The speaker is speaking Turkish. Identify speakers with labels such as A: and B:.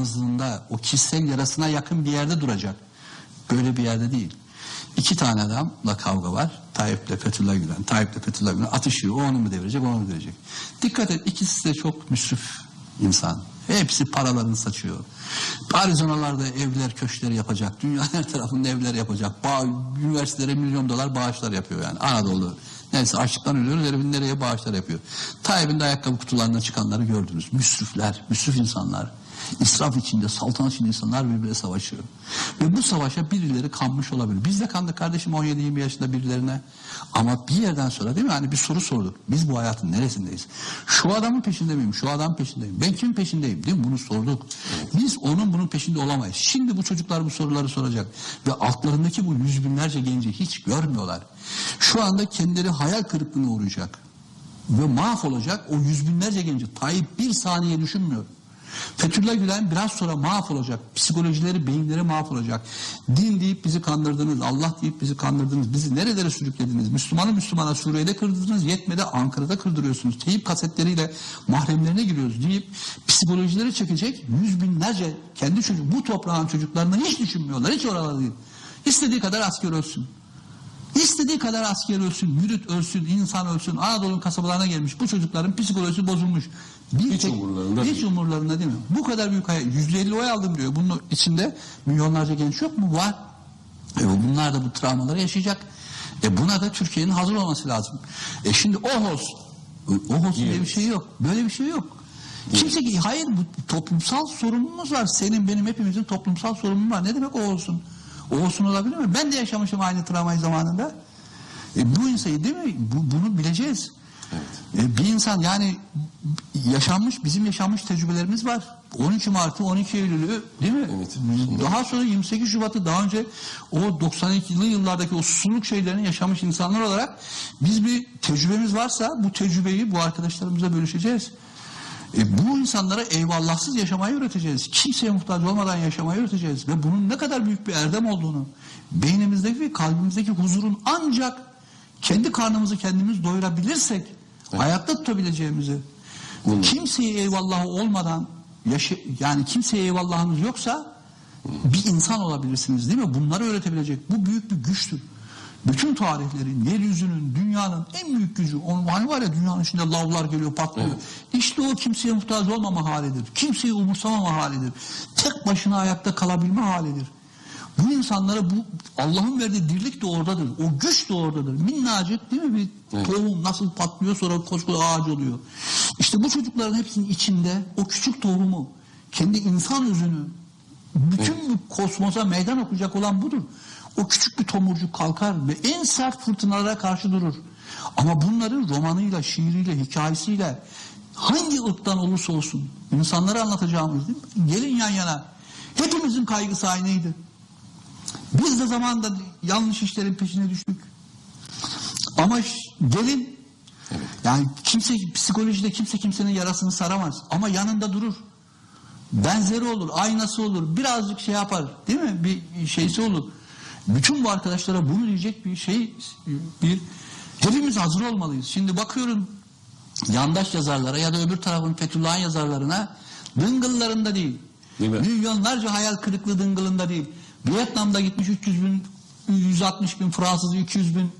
A: mızlığında o kişisel yarasına yakın bir yerde duracak. Böyle bir yerde değil. İki tane adamla kavga var. Tayyip'le Fethullah Gülen. Tayyip'le Fethullah Gülen atışıyor. O onu mu devirecek, onu mu devirecek. Dikkat et ikisi de çok müsrif insan. Hepsi paralarını saçıyor. Arizonalarda evler, köşkleri yapacak. Dünyanın her tarafında evler yapacak. Bağ, üniversitelere milyon dolar bağışlar yapıyor yani. Anadolu. Neyse açlıktan ölüyoruz. Herifin nereye bağışlar yapıyor. Tayyip'in de ayakkabı kutularından çıkanları gördünüz. Müsrifler, müsrif insanlar. İsraf içinde, saltanat içinde insanlar birbirine savaşıyor. Ve bu savaşa birileri kanmış olabilir. Biz de kandık kardeşim 17-20 yaşında birilerine. Ama bir yerden sonra değil mi? Hani bir soru sorduk. Biz bu hayatın neresindeyiz? Şu adamın peşinde miyim? Şu adamın peşindeyim. Ben kimin peşindeyim? Değil mi? Bunu sorduk. Biz onun bunun peşinde olamayız. Şimdi bu çocuklar bu soruları soracak. Ve altlarındaki bu yüz binlerce genci hiç görmüyorlar. Şu anda kendileri hayal kırıklığına uğrayacak. Ve mahvolacak o yüz binlerce genci. Tayyip bir saniye düşünmüyor. Fethullah Gülen biraz sonra mahvolacak. Psikolojileri, beyinleri mahvolacak. Din deyip bizi kandırdınız. Allah deyip bizi kandırdınız. Bizi nerelere sürüklediniz? Müslümanı Müslümana Suriye'de kırdırdınız. Yetmedi Ankara'da kırdırıyorsunuz. Teyip kasetleriyle mahremlerine giriyoruz deyip psikolojileri çekecek yüz binlerce kendi çocuk bu toprağın çocuklarını hiç düşünmüyorlar. Hiç oralarda değil. İstediği kadar asker ölsün. İstediği kadar asker ölsün, mürit ölsün, insan ölsün, Anadolu'nun kasabalarına gelmiş. Bu çocukların psikolojisi bozulmuş. Bir
B: Hiç umurlarında
A: Hiç
B: değil.
A: umurlarında değil mi? Bu kadar büyük hayal. %50 oy aldım diyor. Bunun içinde milyonlarca genç yok mu? Var. E bunlar da bu travmaları yaşayacak. E buna da Türkiye'nin hazır olması lazım. E şimdi o olsun. O olsun diye bir şey yok. Böyle bir şey yok. Kimse ki hayır bu toplumsal sorunumuz var. Senin benim hepimizin toplumsal sorunumuz var. Ne demek o olsun? Olsun olabilir mi? Ben de yaşamışım aynı travmayı zamanında. E, bu insanı değil mi? Bu, bunu bileceğiz. E, bir insan yani yaşanmış bizim yaşanmış tecrübelerimiz var. 13 Mart'ı 12 Eylül'ü değil mi?
B: Evet.
A: Daha sonra 28 Şubat'ı daha önce o 92'li yıllardaki o susurluk şeylerini yaşamış insanlar olarak biz bir tecrübemiz varsa bu tecrübeyi bu arkadaşlarımızla bölüşeceğiz. E, bu insanlara eyvallahsız yaşamayı öğreteceğiz. Kimseye muhtaç olmadan yaşamayı öğreteceğiz. Ve bunun ne kadar büyük bir erdem olduğunu, beynimizdeki ve kalbimizdeki huzurun ancak kendi karnımızı kendimiz doyurabilirsek ayakta tutabileceğimizi,
B: Bunlar.
A: kimseye eyvallahı olmadan, yaşa, yani kimseye eyvallahınız yoksa bir insan olabilirsiniz değil mi? Bunları öğretebilecek. Bu büyük bir güçtür. Bütün tarihlerin, yeryüzünün, dünyanın en büyük gücü. Onun hani var ya dünyanın içinde lavlar geliyor, patlıyor.
B: Evet.
A: İşte o kimseye muhtaç olmama halidir. Kimseyi umursamama halidir. Tek başına ayakta kalabilme halidir. Bu insanlara bu Allah'ın verdiği dirlik de oradadır. O güç de oradadır. Minnacık değil mi bir
B: Evet.
A: tohum nasıl patlıyor sonra koskoca ağaç oluyor. İşte bu çocukların hepsinin içinde o küçük tohumu, kendi insan özünü, bütün bu kosmosa meydan okuyacak olan budur. O küçük bir tomurcuk kalkar ve en sert fırtınalara karşı durur. Ama bunları romanıyla, şiiriyle, hikayesiyle hangi ırktan olursa olsun insanlara anlatacağımız değil mi? Gelin yan yana. Hepimizin kaygısı aynıydı. Biz de zamanında yanlış işlerin peşine düştük. Ama gelin yani kimse psikolojide kimse kimsenin yarasını saramaz ama yanında durur. Benzeri olur, aynası olur, birazcık şey yapar değil mi? Bir şeysi olur. Bütün bu arkadaşlara bunu diyecek bir şey, bir hepimiz hazır olmalıyız. Şimdi bakıyorum yandaş yazarlara ya da öbür tarafın Fethullah'ın yazarlarına dıngıllarında değil.
B: Değil mi?
A: Milyonlarca hayal kırıklığı dıngılında değil. Vietnam'da gitmiş 300 bin, 160 bin Fransız, 200 bin